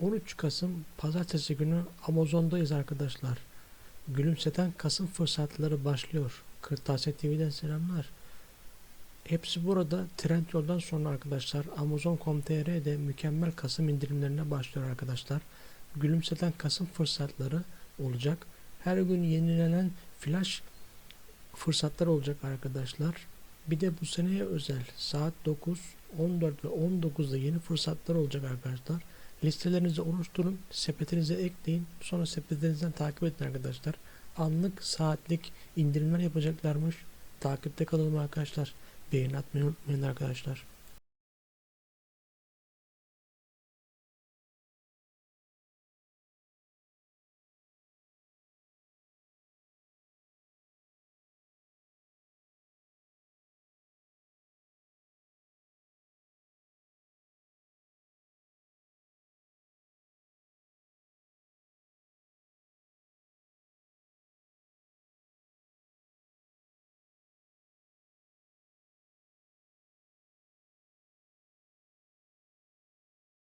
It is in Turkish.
13 Kasım Pazartesi günü Amazon'dayız arkadaşlar. Gülümseten Kasım fırsatları başlıyor. Kırtasiye TV'den selamlar. Hepsi burada Trendyol'dan sonra arkadaşlar Amazon.com.tr'de mükemmel Kasım indirimlerine başlıyor arkadaşlar. Gülümseten Kasım fırsatları olacak. Her gün yenilenen flash fırsatlar olacak arkadaşlar. Bir de bu seneye özel saat 9, 14 ve 19'da yeni fırsatlar olacak arkadaşlar. Listelerinizi oluşturun, sepetinize ekleyin. Sonra sepetinizden takip edin arkadaşlar. Anlık, saatlik indirimler yapacaklarmış. Takipte kalalım arkadaşlar. Beğeni atmayı unutmayın arkadaşlar.